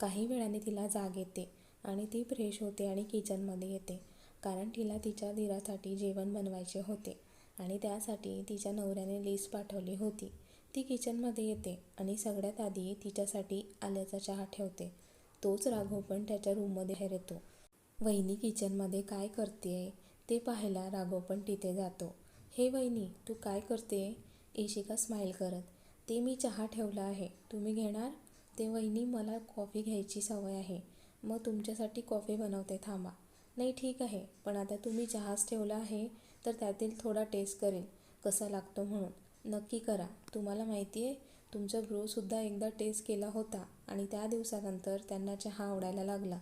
काही वेळाने तिला जाग येते आणि ती फ्रेश होते आणि किचनमध्ये येते. कारण तिला तिच्या धीरासाठी जेवण बनवायचे होते आणि त्यासाठी तिच्या नवऱ्याने लिस्ट पाठवली होती. ती किचनमध्ये येते आणि सगळ्यात आधी तिच्यासाठी आल्याचा चहा ठेवते. तोच राघव पण त्याच्या रूममध्ये बाहेर येतो. वहिनी किचनमध्ये काय करते ते पाहायला राघव पण तिथे जातो. हे वहिनी तू काय करते इशिका स्माईल करत. ते मी चहा ठेवला आहे. तुम्ही घेणार? ते वहिनी मला कॉफी घ्यायची सवय आहे. मग तुमच्यासाठी कॉफी बनवते थांबा. नाही ठीक आहे. पण आता तुम्ही चहाच ठेवला आहे तर त्यातील थोडा टेस्ट करेल कसा लागतो म्हणून. नक्की करा. तुम्हाला माहिती आहे तुमचा ब्रोसुद्धा एकदा टेस्ट केला होता आणि त्या दिवसानंतर त्यांना चहा आवडायला लागला.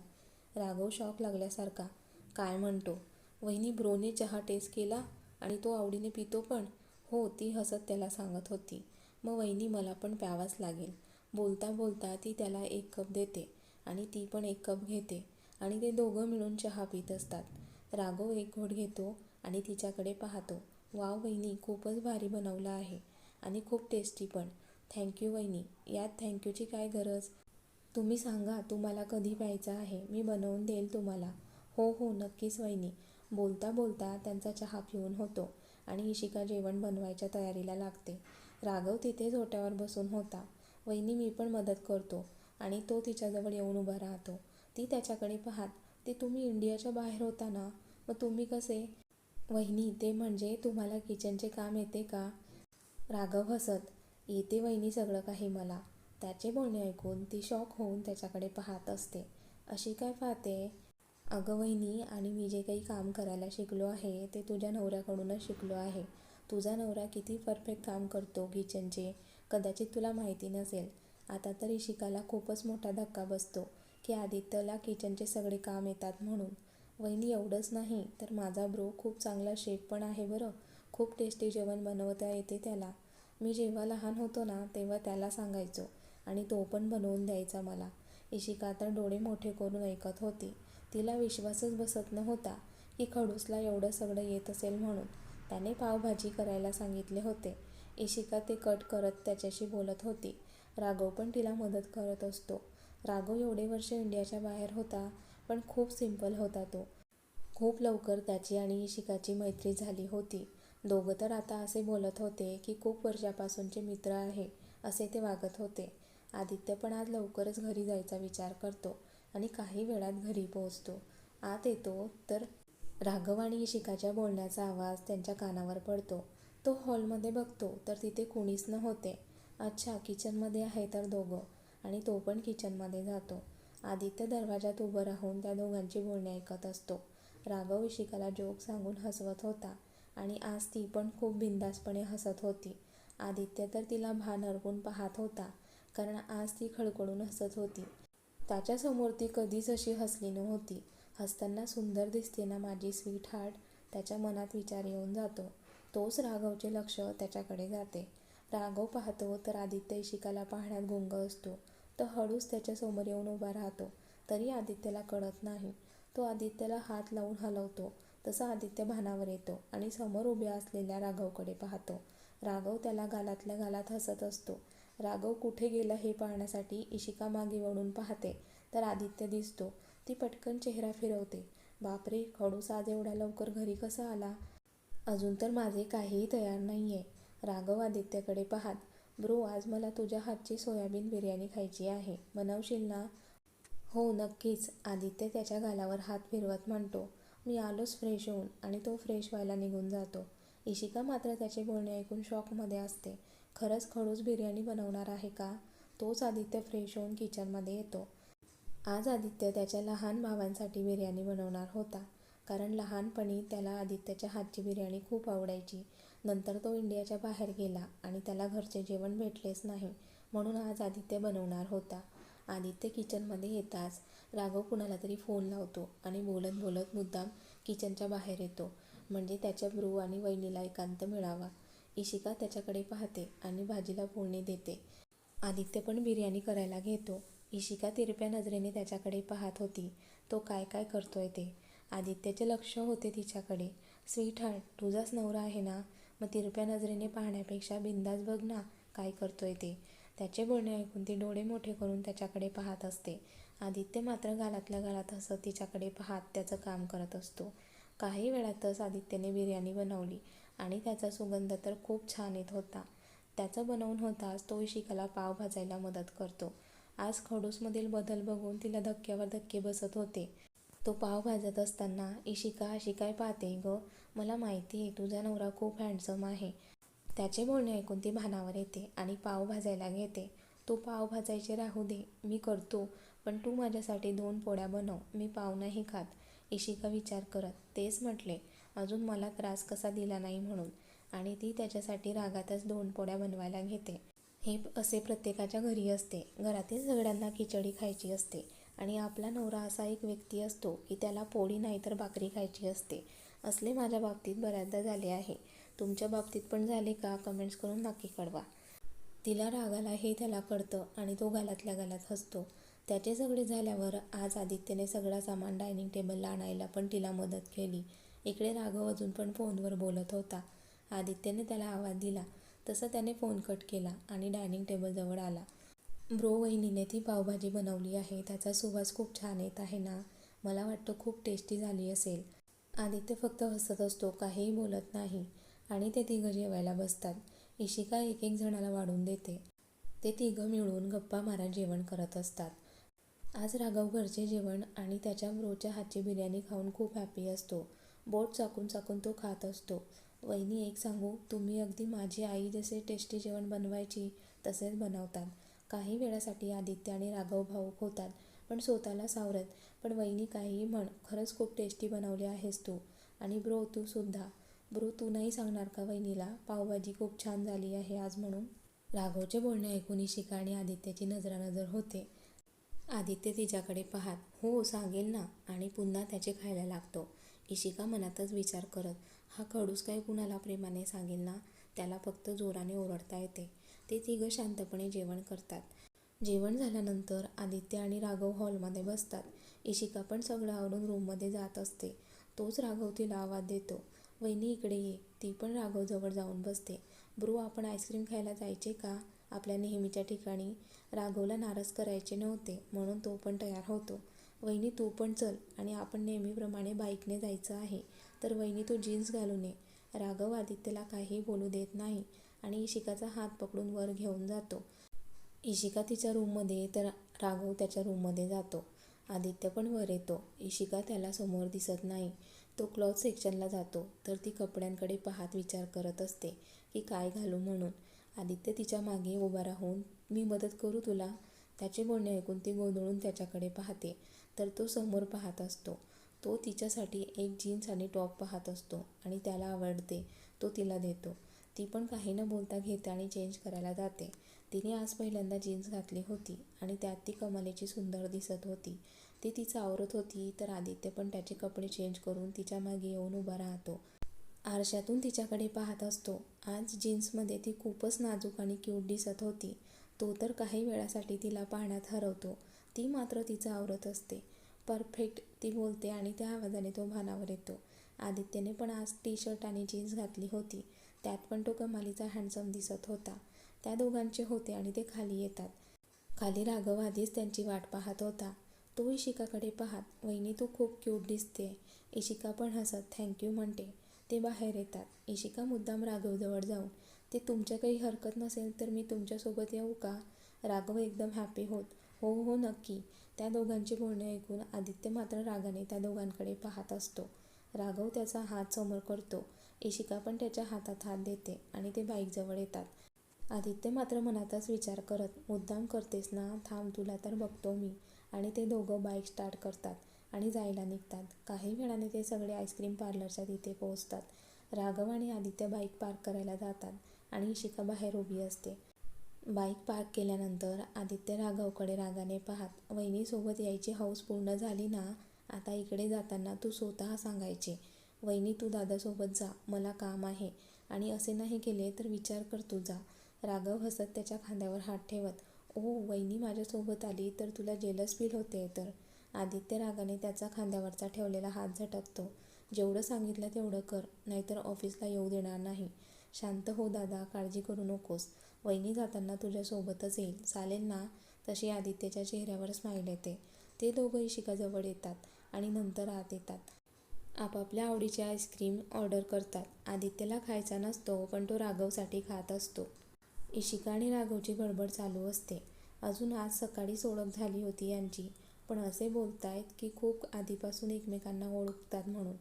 राघव शॉक लागल्यासारखा. काय म्हणतो? वहिनी ब्रोने चहा टेस्ट केला आणि तो आवडीने पितो पण. हो ती हसत त्याला सांगत होती. मग वहिनी मला पण प्यावाच लागेल. बोलता बोलता ती त्याला एक कप देते आणि ती पण एक कप घेते आणि ते दोघं मिळून चहा पित असतात. राघव एक घोट घेतो आणि तिच्याकडे पाहतो. वाव वहिनी खूपच भारी बनवलं आहे आणि खूप टेस्टी पण. थँक्यू वहिनी. यात थँक्यूची काय गरज? तुम्ही सांगा तुम्हाला कधी प्यायचं आहे? मी बनवून देईल तुम्हाला. हो हो नक्कीच वहिनी. बोलता बोलता त्यांचा चहा पिऊन होतो आणि इशिका जेवण बनवायच्या तयारीला लागते. राघव तिथेच ओट्यावर बसून होता. वहिनी मी पण मदत करतो आणि तो तिच्याजवळ येऊन उभा राहतो. ती त्याच्याकडे पाहात ते तुम्ही इंडियाच्या बाहेर होता ना? मग तुम्ही कसे? वहिनी ते म्हणजे तुम्हाला किचनचे काम येते का? राघव हसत येते वहिनी सगळं काही मला. त्याचे बोलणे ऐकून ती शॉक होऊन त्याच्याकडे पाहत असते. अशी काय पाहते? अगं वहिनी आणि मी जे काही काम करायला शिकलो आहे ते तुझ्या नवऱ्याकडूनच शिकलो आहे. तुझा नवरा किती परफेक्ट काम करतो किचनचे. कदाचित तुला माहिती नसेल. आता तर इशिकाला खूपच मोठा धक्का बसतो की आदित्यला किचनचे सगळे काम येतात म्हणून. वहिनी एवढंच नाही तर माझा ब्रो खूप चांगला शेफ पण आहे बरं. खूप टेस्टी जेवण बनवता येते त्याला. मी जेव्हा लहान होतो ना तेव्हा त्याला सांगायचो आणि तो पण बनवून द्यायचा मला. इशिका तर डोळे मोठे करून ऐकत होती. तिला विश्वासच बसत नव्हता की खडूसला एवढं सगळं येत असेल म्हणून. त्याने पावभाजी करायला सांगितले होते. इशिका ते कट करत त्याच्याशी बोलत होती. राघव पण तिला मदत करत असतो. राघव एवढे वर्ष इंडियाच्या बाहेर होता पण खूप सिंपल होता तो. खूप लवकर त्याची आणि इशिकाची मैत्री झाली होती. दोघं तर आता असे बोलत होते की खूप वर्षापासूनचे मित्र आहे असे ते वागत होते. आदित्य पण आज लवकरच घरी जायचा विचार करतो आणि काही वेळात घरी पोहोचतो. आत येतो तर राघव आणि इशिकाच्या बोलण्याचा आवाज त्यांच्या कानावर पडतो. तो हॉलमध्ये बघतो तर तिथे कोणीच नव्हते. अच्छा किचनमध्ये आहे तर दोघं. आणि तो पण किचनमध्ये जातो. आदित्य दरवाजात उभं राहून त्या दोघांची बोलणी ऐकत असतो. राघव इशिकाला जोक सांगून हसवत होता. आणि आज ती पण खूप बिंदासपणे हसत होती. आदित्य तर तिला भान हरवून पाहत होता कारण आज ती खडखडून हसत होती. त्याच्यासमोर ती कधीच अशी हसली नव्हती. हसताना सुंदर दिसते ना माझी स्वीट हार्ट त्याच्या मनात विचार येऊन जातो. तोच राघवचे लक्ष त्याच्याकडे जाते. राघव पाहतो तर आदित्य इशिकाला पाहण्यात गुंग असतो. तो हळूच त्याच्यासमोर येऊन उभा राहतो. तरी आदित्यला कळत नाही. तो आदित्यला हात लावून हलवतो. तसा आदित्य भानावर येतो आणि समोर उभ्या असलेल्या राघवकडे पाहतो. राघव त्याला गालातल्या गालात हसत असतो. राघव कुठे गेला हे पाहण्यासाठी इशिका मागे वळून पाहते. तर आदित्य दिसतो. ती पटकन चेहरा फिरवते. बापरे खडूस आज एवढ्या लवकर घरी कसा आला? अजून तर माझे काहीही तयार नाही आहे राघव आदित्यकडे पाहत ब्रो आज मला तुझ्या हातची सोयाबीन बिर्याणी खायची आहे. बनवशील ना? हो नक्कीच. आदित्य त्याच्या गालावर हात फिरवत म्हणतो मी आलोच फ्रेश होऊन आणि तो फ्रेश व्हायला निघून जातो. इशिका मात्र त्याचे बोलणे ऐकून शॉकमध्ये असते. खरंच खडूस बिर्याणी बनवणार आहे का? तोच आदित्य फ्रेश होऊन किचनमध्ये येतो. आज आदित्य त्याच्या लहान भावांसाठी बिर्याणी बनवणार होता. कारण लहानपणी त्याला आदित्यच्या हातची बिर्याणी खूप आवडायची. नंतर तो इंडियाच्या बाहेर गेला आणि त्याला घरचे जेवण भेटलेच नाही म्हणून आज आदित्य बनवणार होता. आदित्य किचनमध्ये येताच राघव कुणाला तरी फोन लावतो आणि बोलत बोलत मुद्दाम किचनच्या बाहेर येतो. म्हणजे त्याच्या ब्रू आणि वहिनीला एकांत मिळावा. इशिका त्याच्याकडे पाहते आणि भाजीला फोडणी देते. आदित्य पण बिर्याणी करायला घेतो. इशिका तिरप्या नजरेने त्याच्याकडे पाहत होती. तो काय काय करतोय ते? आदित्यचे लक्ष होते तिच्याकडे. स्वीट हार्ट तुझाच नवरा आहे ना? मग तिरप्या नजरेने पाहण्यापेक्षा बिंदास बघ ना काय करतोय ते. त्याचे बोलणे ऐकून ती डोळे मोठे करून त्याच्याकडे पाहत असते. आदित्य मात्र गालातल्या गालात हसत तिच्याकडे पाहत त्याचं काम करत असतो. काही वेळातच आदित्यने बिर्याणी बनवली आणि त्याचा सुगंध तर खूप छान येत होता. त्याचं बनवून होताच तो इशिकाला पाव भाजायला मदत करतो. आज खडूसमधील बदल बघून तिला धक्क्यावर धक्के बसत होते. तो पाव भाजत असताना इशिका अशी काय पाहते ग? मला माहिती आहे तुझा नवरा खूप हँडसम आहे. त्याचे बोलणे ऐकून ती भानावर येते आणि पाव भाजायला घेते. तू पाव भाजायचे राहू दे मी करतो पण तू माझ्यासाठी दोन पोळ्या बनव मी पाव नाही खात. इशिका विचार करत तेच म्हटले अजून मला त्रास कसा दिला नाही म्हणून. आणि ती त्याच्यासाठी रागातच दोन पोळ्या बनवायला घेते. हे असे प्रत्येकाच्या घरी असते. घरातील सगळ्यांना खिचडी खायची असते. आणि आपला नवरा असा एक व्यक्ती असतो की त्याला पोळी नाही तर भाकरी खायची असते. असले माझ्या बाबतीत बऱ्याचदा झाले आहे. तुमच्या बाबतीत पण झाले का? कमेंट्स करून नक्की कळवा. तिला रागाला हे त्याला कळतं आणि तो घालातल्या घालात हसतो. त्याचे सगळे झाल्यावर आज आदित्यने सगळा सामान डायनिंग टेबलला आणायला पण तिला मदत केली. इकडे राघव अजून पण फोनवर बोलत होता. आदित्यने त्याला आवाज दिला. तसं त्याने फोन कट केला आणि डायनिंग टेबलजवळ आला. ब्रो वहिनीने ती पावभाजी बनवली आहे. त्याचा सुवास खूप छान येत आहे ना? मला वाटतं खूप टेस्टी झाली असेल. आदित्य फक्त हसत असतो काहीही बोलत नाही आणि ते तिघं जेवायला बसतात. इशिका एक एक जणाला वाढून देते. ते तिघं मिळून गप्पा मारा जेवण करत असतात. आज राघव घरचे जेवण आणि त्याच्या ब्रोच्या हातची बिर्याणी खाऊन खूप हॅपी असतो. बोट चाकून चाकून तो खात असतो. वहिनी एक सांगू तुम्ही अगदी माझी आई जसे टेस्टी जेवण बनवायची तसेच बनवतात. काही वेळासाठी आदित्य आणि राघव भाऊक होतात पण स्वतःला सावरत. पण वहिनी काहीही म्हण खरंच खूप टेस्टी बनवली आहेस तू. आणि ब्रो तू सुद्धा. ब्रो तू नाही सांगणार का वहिनीला? पावभाजी खूप छान झाली आहे आज म्हणून. राघवचे बोलणे ऐकून इशिका आणि आदित्यची नजरानजर होते. आदित्य तिच्याकडे पाहात हो सांगेल ना. आणि पुन्हा त्याचे खायला लागतो. इशिका मनातच विचार करत हा खडूस काय कुणाला प्रेमाने सांगेल ना? त्याला फक्त जोराने ओरडता येते. ते तिघं शांतपणे जेवण करतात. जेवण झाल्यानंतर आदित्य आणि राघव हॉलमध्ये बसतात. इशिका पण सगळं आवरून रूममध्ये जात असते. तोच राघव तिला आवाज देतो. वहिनी इकडे ये. ती पण राघवजवळ जाऊन बसते. ब्रो आपण आईस्क्रीम खायला जायचे का? आपल्या नेहमीच्या ठिकाणी. राघवला नाराज करायचे नव्हते म्हणून तो पण तयार होतो. वहिनी तू पण चल आणि आपण नेहमीप्रमाणे बाईकने जायचं आहे. तर वहिनी तू जीन्स घालून ये राघव आदित्यला काही बोलू देत नाही. आणि इशिकाचा हात पकडून वर घेऊन जातो. इशिका तिच्या रूममध्ये तर राघव त्याच्या रूममध्ये जातो. आदित्य पण वर येतो. इशिका त्याला समोर दिसत नाही. तो क्लॉथ सेक्शनला जातो. तर ती कपड्यांकडे पाहत विचार करत असते की काय घालू म्हणून. आदित्य तिच्यामागे उभा राहून मी मदत करू तुला त्याचे बोलणे ऐकून ती गोंधळून त्याच्याकडे पाहते. तर तो समोर पाहत असतो. तो तिच्यासाठी एक जीन्स आणि टॉप पाहत असतो आणि त्याला आवडते. तो तिला देतो. ती पण काही न बोलता घेते आणि चेंज करायला जाते. तिने आज पहिल्यांदा जीन्स घातली होती आणि त्यात ती कमालीची सुंदर दिसत होती. ती तिचं आवरत होती तर आदित्य पण त्याचे कपडे चेंज करून तिच्यामागे येऊन उभा राहतो. आरशातून तिच्याकडे पाहत असतो. आज जीन्समध्ये ती खूपच नाजूक आणि क्यूट दिसत होती. तो तर काही वेळासाठी तिला पाहण्यात हरवतो. ती मात्र तिचं आवरत असते. परफेक्ट ती बोलते आणि त्या आवाजाने तो भानावर येतो. आदित्यने पण आज टी शर्ट आणि जीन्स घातली होती. त्यात पण तो कमालीचा हँडसम दिसत होता. त्या दोघांचे होते आणि ते खाली येतात. खाली राघव आधीच त्यांची वाट पाहत होता. तो इशिकाकडे पाहत वहिनी तू खूप क्यूट दिसते. इशिका पण हसत थँक्यू म्हणते. ते बाहेर येतात. इशिका मुद्दाम राघवजवळ जाऊन ते तुमच्या काही हरकत नसेल तर मी तुमच्यासोबत येऊ का? राघव एकदम हॅपी होत हो हो नक्की. त्या दोघांचे बोलणे ऐकून आदित्य मात्र रागाने त्या दोघांकडे पाहत असतो. राघव त्याचा हात समोर करतो. इशिका पण त्याच्या हातात हात देते आणि ते बाईकजवळ येतात. आदित्य मात्र मनातच विचार करत मुद्दाम करतेस ना थांब तुला तर बघतो मी. आणि ते दोघं बाईक स्टार्ट करतात आणि जायला निघतात. काही वेळाने ते सगळे आईस्क्रीम पार्लरच्या तिथे पोहोचतात. राघव आणि आदित्य बाईक पार्क करायला जातात आणि इशिका बाहेर उभी असते. बाईक पार्क केल्यानंतर आदित्य राघवकडे रागाने पाहत वहिनीसोबत यायची हौस पूर्ण झाली ना? आता इकडे जाताना तू स्वतः सांगायचे. वहिनी तू दादासोबत जा मला काम आहे. आणि असे नाही केले तर विचार कर तू जा. राघव हसत त्याच्या खांद्यावर हात ठेवत ओ वहिनी माझ्यासोबत आली तर तुला जेलस फील होते तर. आदित्य रागाने त्याचा खांद्यावरचा ठेवलेला हात झटकतो. जेवढं सांगितलं तेवढं कर नाहीतर ऑफिसला येऊ देणार नाही. शांत हो दादा काळजी करू नकोस. वहिनी जाताना तुझ्यासोबतच येईल. चालेल ना? तशी आदित्यच्या चेहऱ्यावर स्माईल येते. ते दोघं इशिकाजवळ येतात आणि नंतर आत येतात. आपापल्या आवडीचे आईस्क्रीम ऑर्डर करतात. आदित्यला खायचा नसतो पण तो राघवसाठी खात असतो. इशिका आणि राघवची बडबड चालू असते. अजून आज सकाळीच ओळख झाली होती यांची पण असे बोलतायत की खूप आधीपासून एकमेकांना ओळखतात म्हणून.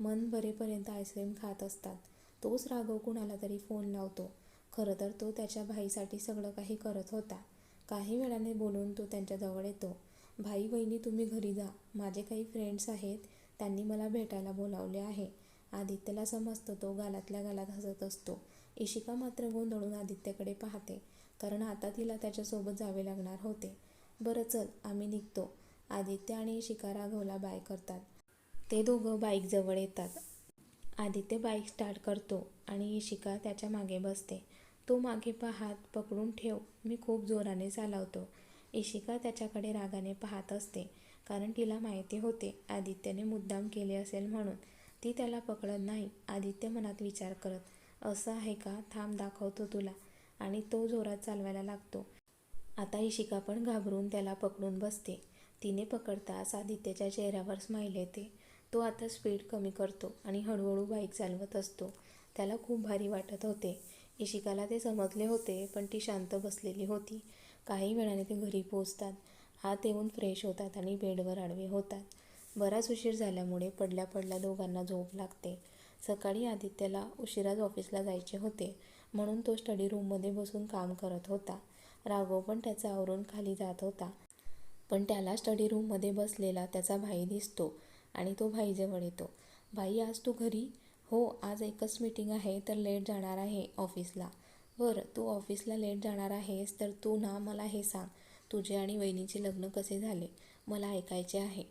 मन भरेपर्यंत आईस्क्रीम खात असतात. तोच राघव कुणाला तरी फोन लावतो. खरं तर तो त्याच्या भाईसाठी सगळं काही करत होता. काही वेळाने बोलून तो त्यांच्याजवळ येतो. भाई बहिणी तुम्ही घरी जा. माझे काही फ्रेंड्स आहेत. त्यांनी मला भेटायला बोलावले आहे. आदित्यला समजतं तो गालातल्या गालात हसत असतो. इशिका मात्र गोंधळून आदित्यकडे पाहते कारण आता तिला त्याच्यासोबत जावे लागणार होते. बरं चल आम्ही निघतो. आदित्य आणि इशिका राघवला बाय करतात. ते दोघं बाईकजवळ येतात. आदित्य बाईक स्टार्ट करतो आणि इशिका त्याच्यामागे बसते. तो मागे पाहात पकडून ठेव. मी खूप जोराने चालवतो. इशिका त्याच्याकडे रागाने पाहत असते. कारण तिला माहिती होते आदित्यने मुद्दाम केले असेल म्हणून. ती त्याला पकडत नाही आदित्य मनात विचार करत असं आहे का? थांब दाखवतो तुला. आणि तो जोरात चालवायला लागतो. आता इशिका पण घाबरून त्याला पकडून बसते. तिने पकडताच आदित्यच्या चेहऱ्यावर स्माईल येते. तो आता स्पीड कमी करतो आणि हळूहळू बाईक चालवत असतो. त्याला खूप भारी वाटत होते. इशिकाला ते समजले होते पण ती शांत बसलेली होती. काही वेळाने ते घरी पोचतात आत येऊन फ्रेश होतात आणि बेडवर आडवे होतात. बराच उशीर झाल्यामुळे पडल्या पडल्या दोघांना झोप लागते. सकाळी आदित्यला उशिराच ऑफिसला जायचे होते म्हणून तो स्टडी रूममध्ये बसून काम करत होता. राघव पण त्याचा आवरून खाली जात होता. पण त्याला स्टडी रूममध्ये बसलेला त्याचा भाई दिसतो आणि तो भाईजवळ येतो. भाई आज तू घरी? हो आज एकच मीटिंग आहे तर लेट जाणार आहे ऑफिसला बरं तू ऑफिसला लेट जाणार आहेस तर तू ना मला हे सांग. तुझे आणि वहिनीचे लग्न कसे झाले मला ऐकायचे आहे.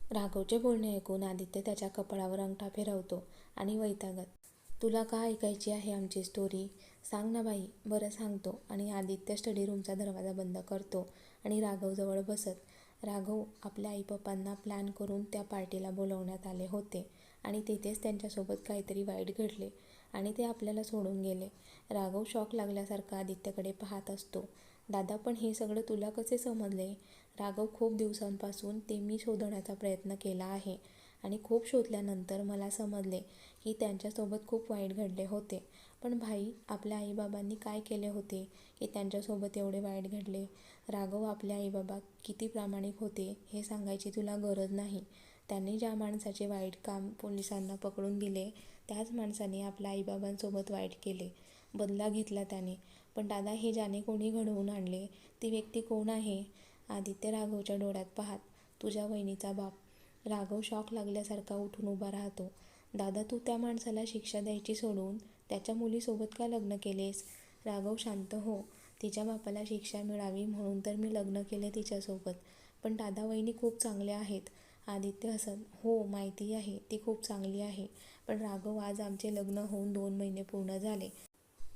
राघवचे बोलणे ऐकून आदित्य त्याच्या कपाळावर अंगठा फिरवतो आणि वैतागत तुला का ऐकायची आहे आमची स्टोरी सांग ना बाई. बरं सांगतो. आणि आदित्य स्टडी रूमचा दरवाजा बंद करतो आणि राघवजवळ बसत. राघव आपल्या आईपप्पांना प्लॅन करून त्या पार्टीला बोलवण्यात आले होते आणि तिथेच त्यांच्यासोबत काहीतरी वाईट घडले आणि ते आपल्याला सोडून गेले. राघव शॉक लागल्यासारखा आदित्यकडे पाहत असतो दादा पण हे सगळं तुला कसे समजले? राघव खूप दिवसांपासून ते मी शोधण्याचा प्रयत्न केला आहे आणि खूप शोधल्यानंतर मला समजले की त्यांच्यासोबत खूप वाईट घडले होते. पण भाई आपल्या आईबाबांनी काय केले होते की त्यांच्यासोबत एवढे वाईट घडले? राघव आपले आईबाबा किती प्रामाणिक होते हे सांगायची तुला गरज नाही. त्यांनी ज्या माणसाचे वाईट काम पोलिसांना पकडून दिले त्याच माणसाने आपल्या आईबाबांसोबत वाईट केले. बदला घेतला त्याने. पण दादा हे ज्याने कोणी घडवून आणले? ती व्यक्ती कोण आहे? आदित्य राघवच्या डोळ्यात पाहात तुझ्या वहिनीचा बाप. राघव शॉक लागल्यासारखा उठून उभा राहतो. दादा तू त्या माणसाला शिक्षा द्यायची सोडून त्याच्या मुलीसोबत का लग्न केलेस? राघव शांत हो तिच्या बापाला शिक्षा मिळावी म्हणून तर मी लग्न केले तिच्यासोबत पण दादा वहिनी खूप चांगल्या आहेत. आदित्य हसन हो माहिती आहे ती खूप चांगली आहे पण राघव आज आमचे लग्न होऊन दोन महिने पूर्ण झाले.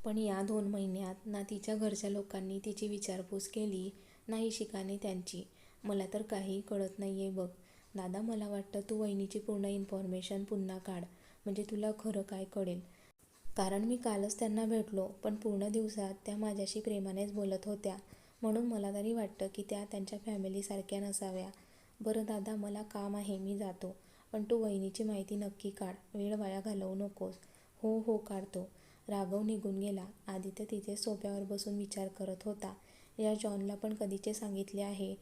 पण या दोन महिन्यात ना तिच्या घरच्या लोकांनी तिची विचारपूस केली नाही शिकाने त्यांची. मला तर काही कळत नाही आहे बघ. दादा मला वाटतं तू वहिनीची पूर्ण इन्फॉर्मेशन पुन्हा काढ. म्हणजे तुला खरं काय कळेल. कारण मी कालच त्यांना भेटलो पण पूर्ण दिवसात त्या माझ्याशी प्रेमानेच बोलत होत्या. म्हणून मला तरी वाटतं की त्या त्यांच्या फॅमिलीसारख्या नसाव्या. बरं दादा मला काम आहे मी जातो. पण तू वहिनीची माहिती नक्की काढ. वेळ वाया घालवू नकोस. हो हो काढतो. राघव निघून गेला. आदित्य तिथे सोफ्यावर बसून विचार करत होता. या जॉनला पण कधीचे सांगितले आहे.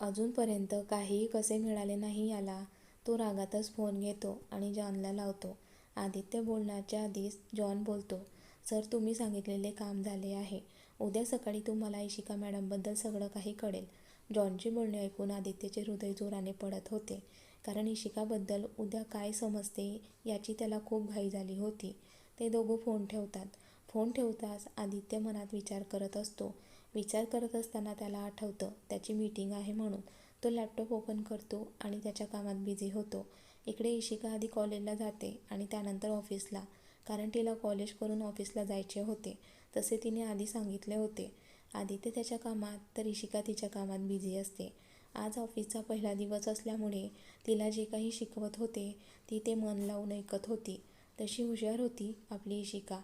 अजूनपर्यंत काहीही कसे मिळाले नाही याला तो रागातच फोन घेतो आणि जॉनला लावतो. आदित्य बोलण्याच्या आधीच जॉन बोलतो सर तुम्ही सांगितलेले काम झाले आहे. उद्या सकाळी तुम्हाला इशिका मॅडमबद्दल सगळं काही कळेल. जॉनचे बोलणे ऐकून आदित्यचे हृदय जोराने पडत होते कारण इशिकाबद्दल उद्या काय समजते याची त्याला खूप घाई झाली होती. ते दोघं फोन ठेवतात. फोन ठेवताच आदित्य मनात विचार करत असतो. विचार करत असताना त्याला आठवतं त्याची मीटिंग आहे म्हणून. तो लॅपटॉप ओपन करतो आणि त्याच्या कामात बिझी होतो. इकडे इशिका आधी कॉलेजला जाते आणि त्यानंतर ऑफिसला कारण तिला कॉलेज करून ऑफिसला जायचे होते तसे तिने आधी सांगितले होते. आदित्य त्याच्या कामात तर इशिका तिच्या कामात बिझी असते. आज ऑफिसचा पहिला दिवस असल्यामुळे तिला जे काही शिकवत होते ती ते मन लावून ऐकत होती. तशी हुशार होती आपली इशिका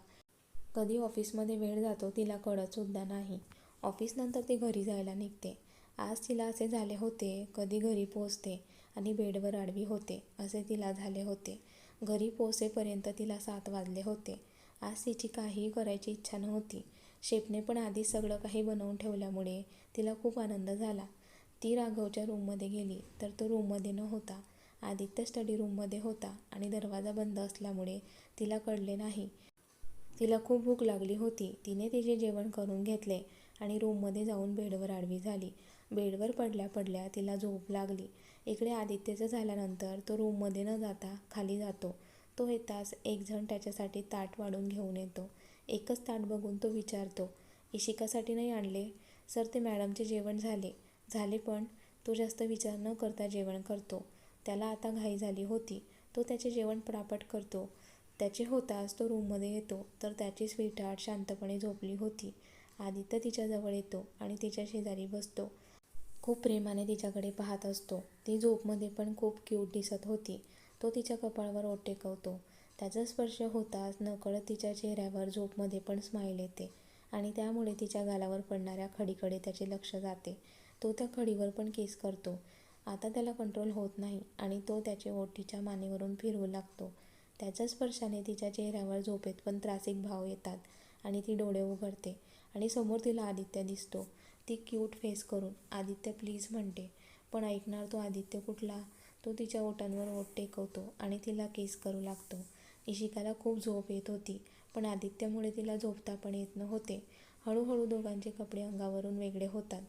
कधी ऑफिसमध्ये वेळ जातो तिला कळतसुद्धा नाही. ऑफिसनंतर ती घरी जायला निघते. आज तिला असे झाले होते कधी घरी पोचते आणि बेडवर आडवी होते असे तिला झाले होते. घरी पोचेपर्यंत तिला सात वाजले होते. आज तिची काहीही करायची इच्छा नव्हती. शेपने पण आधीच सगळं काही बनवून ठेवल्यामुळे तिला खूप आनंद झाला. ती राघवच्या रूममध्ये गेली तर तो रूममध्ये नव्हता. आदित्य स्टडी रूममध्ये होता आणि दरवाजा बंद असल्यामुळे तिला कळले नाही. तिला खूप भूक लागली होती. तिने तिचे जेवण करून घेतले आणि रूममध्ये जाऊन बेडवर आडवी झाली. बेडवर पडल्या पडल्या तिला झोप लागली. इकडे आदित्यचं झाल्यानंतर तो रूममध्ये न जाता खाली जातो. तो येताच एक जण त्याच्यासाठी ताट वाढून घेऊन येतो. एकच ताट बघून तो विचारतो इशिकासाठी नाही आणले? सर ते मॅडमचे जेवण झाले. झाले पण. तो जास्त विचार न करता जेवण करतो. त्याला आता घाई झाली होती. तो त्याचे जेवण पटापट करतो. त्याचे होताच तो रूममध्ये येतो. तर त्याची स्वीटहार्ट शांतपणे झोपली होती. आदित्य तिच्याजवळ येतो आणि तिच्या शेजारी बसतो. खूप प्रेमाने तिच्याकडे पाहत असतो. ती झोपमध्ये पण खूप क्यूट दिसत होती. तो तिच्या कपाळावर ओट टेकवतो. त्याचा स्पर्श होताच नकळत तिच्या चेहऱ्यावर झोपमध्ये पण स्माईल येते आणि त्यामुळे तिच्या गालावर पडणाऱ्या खडीकडे त्याचे लक्ष जाते. तो त्या खडीवर पण केस करतो. आता त्याला कंट्रोल होत नाही आणि तो त्याचे ओटीच्या मानेवरून फिरवू लागतो. त्याच्या स्पर्शाने तिच्या चेहऱ्यावर झोपेत पण त्रासिक भाव येतात आणि ती डोळे उघडते आणि समोर तिला आदित्य दिसतो. ती क्यूट फेस करून आदित्य प्लीज म्हणते. पण ऐकणार तो आदित्य कुठला? तो तिच्या ओटांवर ओठ टेकवतो आणि तिला केस करू लागतो. इशिकाला खूप झोप येत होती पण आदित्यमुळे तिला झोपता पण येत नव्हते. हळूहळू दोघांचे कपडे अंगावरून वेगळे होतात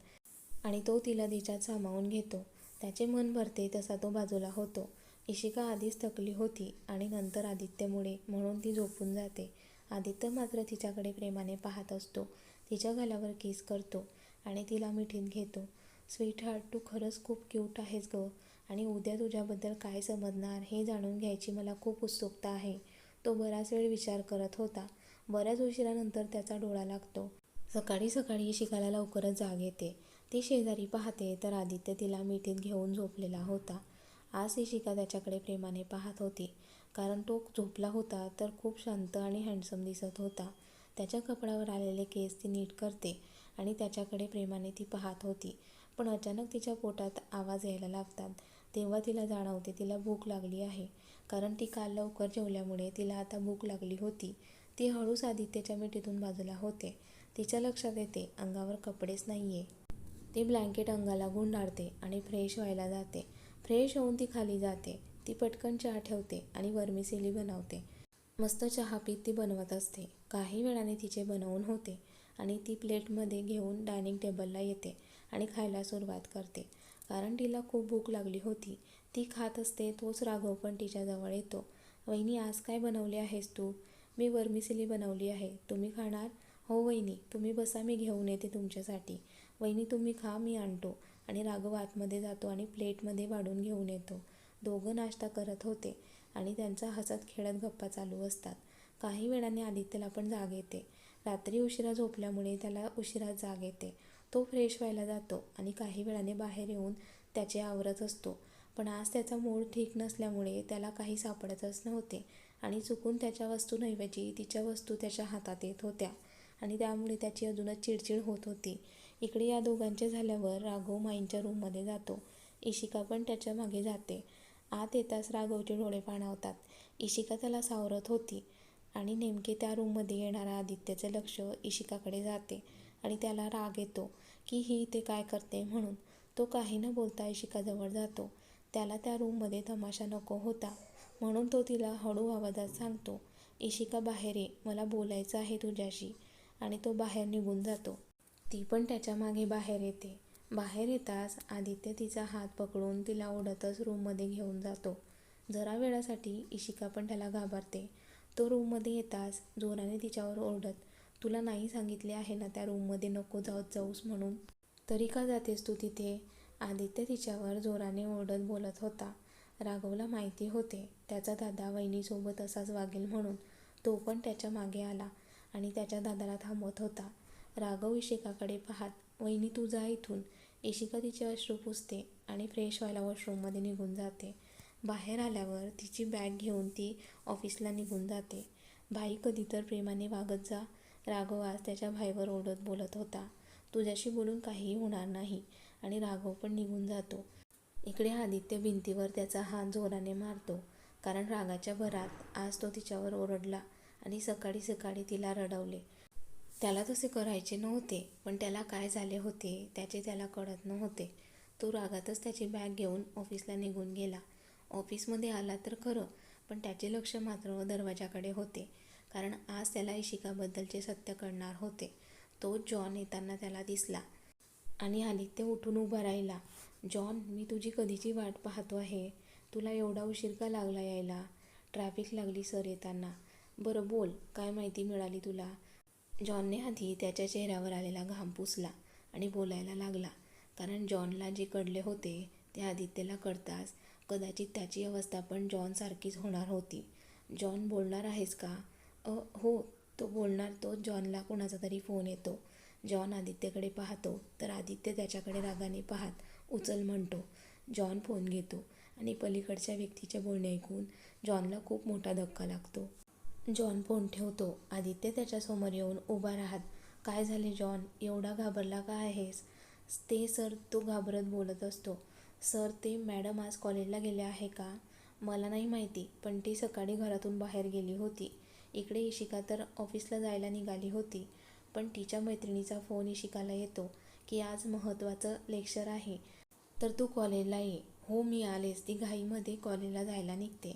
आणि तो तिला तिच्यात सामावून घेतो. त्याचे मन भरते तसा तो बाजूला होतो. इशिका आधीच थकली होती आणि नंतर आदित्यमुळे म्हणून ती झोपून जाते. आदित्य मात्र तिच्याकडे प्रेमाने पाहत असतो. तिच्या गालावर केस करतो आणि तिला मिठीत घेतो. स्वीट हार्ट तू खरंच खूप क्यूट आहेस गं. आणि उद्या तुझ्याबद्दल काय समजणार हे जाणून घ्यायची मला खूप उत्सुकता आहे. तो बराच वेळ विचार करत होता. बऱ्याच उशिरानंतर त्याचा डोळा लागतो. सकाळी सकाळी शिकायला लवकरच जाग येते. ती शेजारी पाहते तर आदित्य तिला मिठीत घेऊन झोपलेला होता. आज इशिका त्याच्याकडे प्रेमाने पाहत होती. कारण तो झोपला होता तर खूप शांत आणि हँडसम दिसत होता. त्याच्या कपड्यावर आलेले केस ती नीट करते आणि त्याच्याकडे प्रेमाने ती पाहत होती. पण अचानक तिच्या पोटात आवाज यायला लागतात. तेव्हा तिला जाणवते तिला भूक लागली आहे. कारण ती काल लवकर जेवल्यामुळे तिला आता भूक लागली होती. ती हळूच आदित्यच्या मिठीतून बाजूला होते. तिच्या लक्षात येते अंगावर कपडेच नाही आहे ती ब्लँकेट अंगाला गुंडाळते आणि फ्रेश व्हायला जाते. फ्रेश होऊन ती खाली जाते. ती पटकन चहा ठेवते आणि वर्मिसेली बनवते. मस्त चहा पीत ती बनवत असते. काही वेळाने तिचे बनवून होते आणि ती प्लेटमध्ये घेऊन डायनिंग टेबलला येते आणि खायला सुरुवात करते. कारण तिला खूप भूक लागली होती. ती खात असते तोच राघव पण तिच्याजवळ येतो. वहिनी आज काय बनवले आहेस तू? मी वर्मिसिली बनवली आहे. तुम्ही खाणार? हो वहिनी तुम्ही बसा मी घेऊन येते तुमच्यासाठी. वहिनी तुम्ही खा मी आणतो. आणि राघव आतमध्ये जातो आणि प्लेटमध्ये वाढून घेऊन येतो. दोघं नाश्ता करत होते आणि त्यांचा हसत खेळत गप्पा चालू असतात. काही वेळाने आदित्यला पण जाग येते. रात्री उशिरा झोपल्यामुळे त्याला उशिरा जाग येते. तो फ्रेश व्हायला जातो आणि काही वेळाने बाहेर येऊन त्याचे आवरत असतो. पण आज त्याचा मूड ठीक नसल्यामुळे त्याला काही सापडतच नव्हते आणि चुकून त्याच्या वस्तूंऐवजी तिच्या वस्तू त्याच्या हातात येत होत्या. आणि त्यामुळे त्याची अजूनच चिडचिड होत होती. इकडे या दोघांचे झाल्यावर राघव माईंच्या रूममध्ये जातो. इशिका पण त्याच्यामागे जाते. आत येताच राघवचे डोळे पाणावतात. इशिका त्याला सावरत होती आणि नेमके त्या रूममध्ये येणारा आदित्यचे लक्ष इशिकाकडे जाते आणि त्याला राग येतो की ही ते काय करते म्हणून. तो काही न बोलता इशिकाजवळ जातो. त्याला त्या रूममध्ये तमाशा नको होता. म्हणून तो तिला हळू आवाजात सांगतो इशिका बाहेर ये मला बोलायचं आहे तुझ्याशी. आणि तो बाहेर निघून जातो. ती पण त्याच्यामागे बाहेर येते. बाहेर येताच आदित्य तिचा हात पकडून तिला ओढतच रूममध्ये घेऊन जातो. जरा वेळासाठी इशिका पण त्याला घाबरते. तो रूममध्ये येताच जोराने तिच्यावर ओरडत तुला नाही सांगितले आहे ना त्या रूममध्ये नको जाऊत जाऊस म्हणून. तरी का जातेस तू तिथे? आदित्य तिच्यावर जोराने ओरडत बोलत होता. राघवला माहिती होते त्याचा दादा वहिनीसोबत असाच वागेल म्हणून. तो पण त्याच्यामागे आला आणि त्याच्या दादाला थांबवत होता. राघव इशिकाकडे पाहत. वहिनी तू जा इथून. इशिका तिचे अश्रू पुसते आणि फ्रेश व्हायला वॉशरूममध्ये निघून जाते. बाहेर आल्यावर तिची बॅग घेऊन ती ऑफिसला निघून जाते. भाई कधी तर प्रेमाने वागत जा. राघव आज त्याच्या भाईवर ओढत बोलत होता. तुझ्याशी बोलून काहीही होणार नाही आणि राघव पण निघून जातो. इकडे आदित्य भिंतीवर त्याचा हात जोराने मारतो. कारण रागाच्या भरात आज तो तिच्यावर ओरडला आणि सकाळी सकाळी तिला रडवले. त्याला तसे करायचे नव्हते पण त्याला काय झाले होते त्याचे त्याला कळत नव्हते. तो रागातच त्याची बॅग घेऊन ऑफिसला निघून गेला. ऑफिसमध्ये आला तर खरं पण त्याचे लक्ष मात्र दरवाजाकडे होते कारण आज त्याला इशिकाबद्दलचे सत्य कळणार होते. तो जॉन येताना त्याला दिसला आणि आदित्य उठून उभा राहिला. जॉन मी तुझी कधीची वाट पाहतो आहे? तुला एवढा उशीर का लागला यायला? ट्रॅफिक लागली सर येताना. बरं बोल काय माहिती मिळाली तुला? जॉनने आधी त्याच्या चेहऱ्यावर आलेला घाम पुसला आणि बोलायला लागला. कारण जॉनला जे कळले होते ते आदित्यला कळताच कदाचित त्याची अवस्था पण जॉनसारखीच होणार होती. जॉन बोलणार आहेस का? अ हो तो बोलणार तो जॉनला कोणाचा तरी फोन येतो. जॉन आदित्यकडे पाहतो तर आदित्य त्याच्याकडे रागाने पाहत उचल म्हणतो. जॉन फोन घेतो आणि पलीकडच्या व्यक्तीचे बोलणे ऐकून जॉनला खूप मोठा धक्का लागतो. जॉन फोन ठेवतो. आदित्य त्याच्यासमोर येऊन उभा राहत काय झाले जॉन? एवढा घाबरला का आहेस? ते सर तो घाबरत बोलत असतो. सर ते मॅडम आज कॉलेजला गेले आहे का? मला नाही माहिती पण ती सकाळी घरातून बाहेर गेली होती. इकडे इशिका तर ऑफिसला जायला निघाली होती पण तिच्या मैत्रिणीचा फोन इशिकाला येतो की आज महत्त्वाचं लेक्चर आहे तर तू कॉलेजला ये. हो मी आलेच. ती घाईमध्ये कॉलेजला जायला निघते.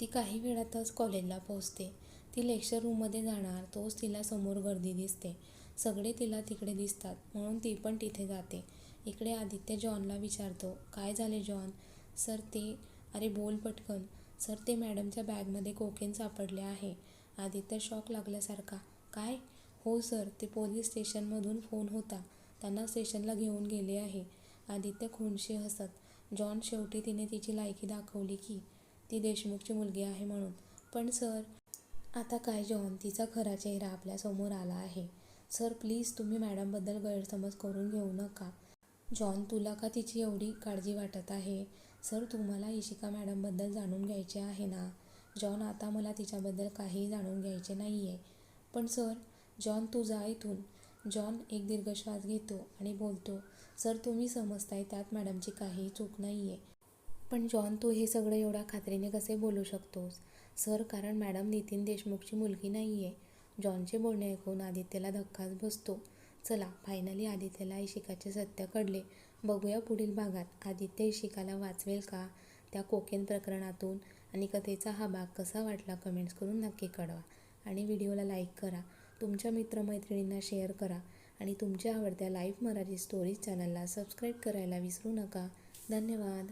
ती काही वेळातच कॉलेजला पोहोचते. ती लेक्चर रूममध्ये जाणार तोच तिला समोर गर्दी दिसते. सगळे तिला तिकडे दिसतात म्हणून ती पण तिथे जाते. इकडे आदित्य जॉनला विचारतो काय झाले जॉन? सर ते अरे बोल पटकन. सर ते मॅडमच्या बॅगमध्ये कोकेन सापडले आहे. आदित्य शॉक लागल्यासारखा काय? हो सर ते पोलीस स्टेशनमधून फोन होता. त्यांना स्टेशनला घेऊन गेले आहे. आदित्य खूनशी हसत जॉन शेवटी तिने तिची लायकी दाखवली की ती देशमुखची मुलगी आहे म्हणून. पण सर आता काय जॉन तिचा खरा चेहरा आपल्यासमोर आला आहे. सर प्लीज तुम्ही मॅडमबद्दल गैरसमज करून घेऊ नका. जॉन तुला का तिची एवढी काळजी वाटत आहे? सर तुम्हाला इशिका मॅडमबद्दल जाणून घ्यायचे आहे ना? जॉन आता मला तिच्याबद्दल काहीही जाणून घ्यायचे नाही आहे पण सर जॉन तू जा इथून. जॉन एक दीर्घ श्वास घेतो आणि बोलतो सर तुम्ही समजताय त्यात मॅडमची काहीही चूक नाही आहे पण जॉन तू हे सगळं एवढ्या खात्रीने कसे बोलू शकतोस? सर कारण मॅडम नितीन देशमुखची मुलगी नाही आहे जॉनचे बोलणे ऐकून आदित्यला धक्काच बसतो. चला फायनली आदित्यला इशिकाचे सत्य कळले. बघूया पुढील भागात. आदित्य इशिकाला वाचवेल का? त्या कोकेन प्रकरणातून आणि कथेचा हा भाग कसा वाटला कमेंट्स करून नक्की कळवा. आणि व्हिडिओला लाईक करा. तुमच्या मित्रमैत्रिणींना शेअर करा. आणि तुमच्या आवडत्या लाईफ मराठी स्टोरीज चॅनलला सबस्क्राईब करायला विसरू नका. धन्यवाद.